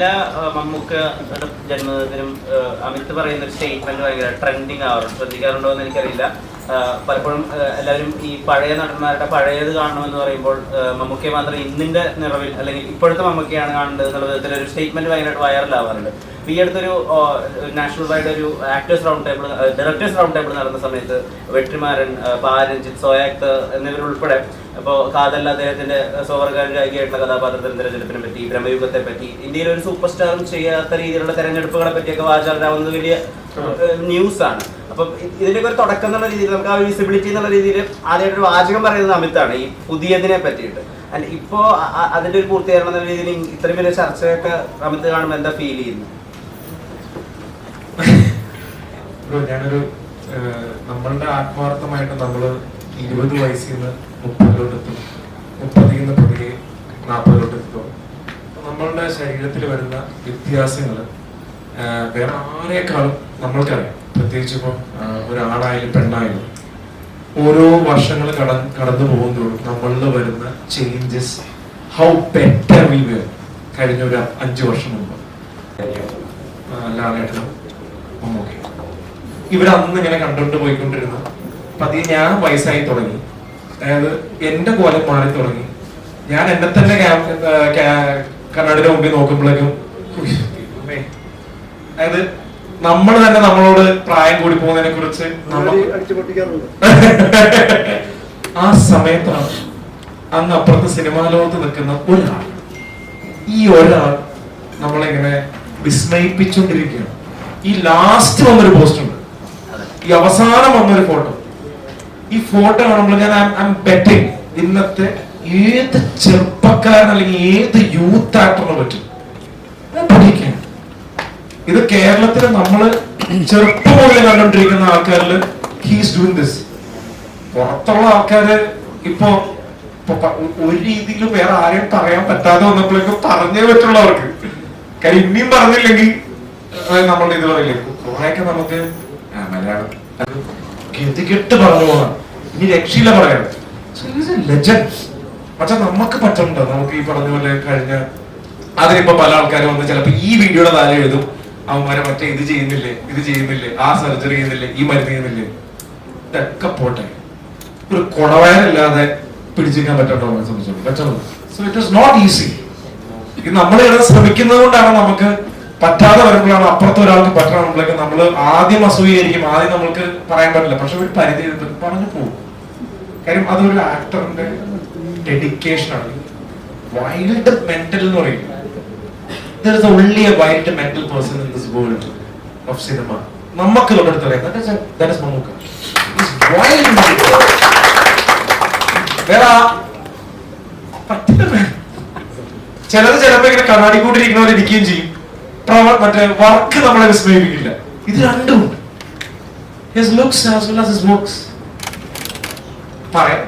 എല്ലാ മമ്മൂക്ക ജന്മദിനത്തിനും അമിത് പറയുന്ന ഒരു സ്റ്റേറ്റ്മെന്റ് ഭയങ്കര ട്രെൻഡിങ് ആവാറുണ്ട്. ശ്രദ്ധിക്കാറുണ്ടോ എന്ന് എനിക്കറിയില്ല. പലപ്പോഴും എല്ലാവരും ഈ പഴയ നടന്മാരുടെ പഴയത് കാണണമെന്ന് പറയുമ്പോൾ മമ്മൂക്കയെ മാത്രം ഇന്നിന്റെ നിറവിൽ അല്ലെങ്കിൽ ഇപ്പോഴത്തെ മമ്മൂക്കയാണ് കാണുന്നത് എന്നുള്ള വിധത്തിൽ ഒരു സ്റ്റേറ്റ്മെന്റ് ഭയങ്കരമായിട്ട് വൈറലാവാറുണ്ട് ഈ അടുത്തൊരു നാഷണൽ വൈഡ് ഒരു actors round table directors round table നടന്ന സമയത്ത് പാരഞ്ജിത് പാരഞ്ജിത്ത് സോയാക്ത് എന്നിവരുൾപ്പെടെ അപ്പോൾ കാതൽ അദ്ദേഹത്തിന്റെ സോവർഗാൻ രാജിയായിട്ടുള്ള കഥാപാത്രത്തിന്റെ തെരഞ്ഞെടുപ്പിനെ പറ്റി ബ്രഹ്മയുഗത്തെ പറ്റി ഇന്ത്യയിൽ ഒരു സൂപ്പർ സ്റ്റാറും ചെയ്യാത്ത രീതിയിലുള്ള തെരഞ്ഞെടുപ്പുകളെ പറ്റിയൊക്കെ വാചാലാവുന്നത് വലിയ ന്യൂസാണ്. അപ്പം ഇതിന്റെ ഒരു തുടക്കം എന്നുള്ള രീതിയിൽ നമുക്ക് ആ വിസിബിലിറ്റി എന്നുള്ള രീതിയിൽ ആദ്യമായിട്ട് ഒരു വാചകം പറയുന്നത് അമിതാണ് ഈ പുതിയതിനെ പറ്റിയിട്ട്. അല്ല ഇപ്പോ അതിന്റെ ഒരു പൂർത്തീകരണം എന്ന രീതിയിൽ ഇത്രയും വലിയ ചർച്ചയൊക്കെ അമിത് കാണുമ്പോൾ എന്താ ഫീൽ ചെയ്യുന്നു ഞാനൊരു നമ്മളുടെ ആത്മാർത്ഥമായിട്ട് നമ്മൾ ഇരുപത് വയസ്സിൽ നിന്ന് മുപ്പതിലോട്ട് എത്തും മുപ്പതിൽ നിന്ന് പതിയെ നാൽപ്പതിലോട്ട് എത്തും അപ്പൊ നമ്മളുടെ ശരീരത്തിൽ വരുന്ന വ്യത്യാസങ്ങൾ വേറെ ആരെക്കാളും നമ്മൾക്കറിയാം. പ്രത്യേകിച്ച് ഇപ്പോൾ ഒരാണായാലും പെണ്ണായാലും ഓരോ വർഷങ്ങൾ കട കടന്നു പോകുന്നതോടും നമ്മളിൽ വരുന്ന changes how better we were കഴിഞ്ഞ ഒരു അഞ്ചു വർഷം മുമ്പ്. ലാലേട്ടനും ഇവിടെ അന്ന് ഇങ്ങനെ കണ്ടുകൊണ്ട് പോയിക്കൊണ്ടിരുന്നു പതിയെ ഞാൻ വയസ്സായി തുടങ്ങി. അതായത് എന്റെ കോലം മാറി തുടങ്ങി. ഞാൻ എന്നെ തന്നെ കണ്ണടിന്റെ മുമ്പിൽ നോക്കുമ്പോഴേക്കും അതായത് നമ്മൾ തന്നെ നമ്മളോട് പ്രായം കൂടി പോകുന്നതിനെ കുറിച്ച് ആ സമയത്താണ് അന്ന് അപ്പുറത്ത് സിനിമാ ലോകത്ത് നിൽക്കുന്ന ഒരാൾ. ഈ ഒരാൾ നമ്മളിങ്ങനെ വിസ്മയിപ്പിച്ചുകൊണ്ടിരിക്കുകയാണ്. ഈ ലാസ്റ്റ് വന്നൊരു പോസ്റ്റ് ഉണ്ട്. ഈ അവസാനം വന്നൊരു ഫോട്ടോ ഈ ഫോട്ടോ കാണുമ്പോൾ ഞാൻ ഐ ബെറ്റിംഗ് ഇന്നത്തെ ഏത് ചെറുപ്പക്കാരൻ അല്ലെങ്കിൽ ഏത് യൂത്ത് ആക്ടറിനെ പറ്റും. ഞാൻ പഠിക്കാൻ ഇത് കേരളത്തിൽ നമ്മൾ ചെറുപ്പം മുതലേ കണ്ടോണ്ടിരിക്കുന്ന ആൾക്കാരിൽ ഹീസ് ഡൂയിങ് ദിസ് പുറത്തുള്ള ആൾക്കാര് ഇപ്പൊ ഒരു രീതിയിൽ വേറെ ആരെയും പറയാൻ പറ്റാതെ വന്നപ്പോഴേക്കും പറഞ്ഞേ പറ്റുള്ളവർക്ക്. കാര്യം ഇനിയും പറഞ്ഞില്ലെങ്കിൽ നമ്മളുടെ ഇത് പറയില്ലേ? കുറെയൊക്കെ നമുക്ക് മലയാളം ഗതികെട്ട് പറഞ്ഞു പോകണം ഇനി രക്ഷയില്ല പറയാം ലെജൻഡ് പക്ഷെ നമുക്ക് പറ്റുന്നുണ്ടോ? നമുക്ക് ഈ പറഞ്ഞ പോലെ കഴിഞ്ഞ അതിനിപ്പോ പല ആൾക്കാരും വന്ന് ചിലപ്പോ ഈ വീഡിയോയുടെ താഴെ എഴുതും. അവന്മാരെ മറ്റേ ഇത് ചെയ്യുന്നില്ലേ ഇത് ചെയ്യുന്നില്ലേ ആ സർജറി ചെയ്യുന്നില്ലേ ഈ മരുന്ന് ചെയ്യുന്നില്ലേ? ഇതൊക്കെ പോട്ടെ. ഒരു കുടവയറില്ലാതെ പിടിച്ചിരിക്കാൻ പറ്റട്ടോ എന്നെ സംബന്ധിച്ചോളൂ. സോ ഇറ്റ് നോട്ട് ഈസി ഇത് നമ്മൾ ഇവിടെ ശ്രമിക്കുന്നത് കൊണ്ടാണ് നമുക്ക് പറ്റാതെ വരുമ്പോഴാണ് അപ്പുറത്തെ ഒരാൾക്ക് പറ്റണമെങ്കിലേക്ക് നമ്മൾ ആദ്യം അസൂയായിരിക്കും ആദ്യം നമ്മൾക്ക് പറയാൻ പറ്റില്ല. പക്ഷെ ഒരു പരിധി പറഞ്ഞു പോകും. കാര്യം അതൊരു ആക്ടറിന്റെ ഡെഡിക്കേഷൻ ആണ്. വൈൽഡ് മെന്റൽ എന്ന് പറയും. There is only a white mental person in this world of cinema. നമുക്ക് തൊട്ടടുത്ത് പറയാം. ദാറ്റ് ഇസ് മമ്മൂക്ക വേറെ ചിലത് ചിലപ്പോ ഇങ്ങനെ കണ്ണാടി കൂട്ടിരിക്കുന്നവർ ഇരിക്കുകയും ചെയ്യും. മറ്റേ വർക്ക് നമ്മളെ വിസ്മയിപ്പിക്കില്ല. ഇത് രണ്ടും his looks as well as his works പറയാം.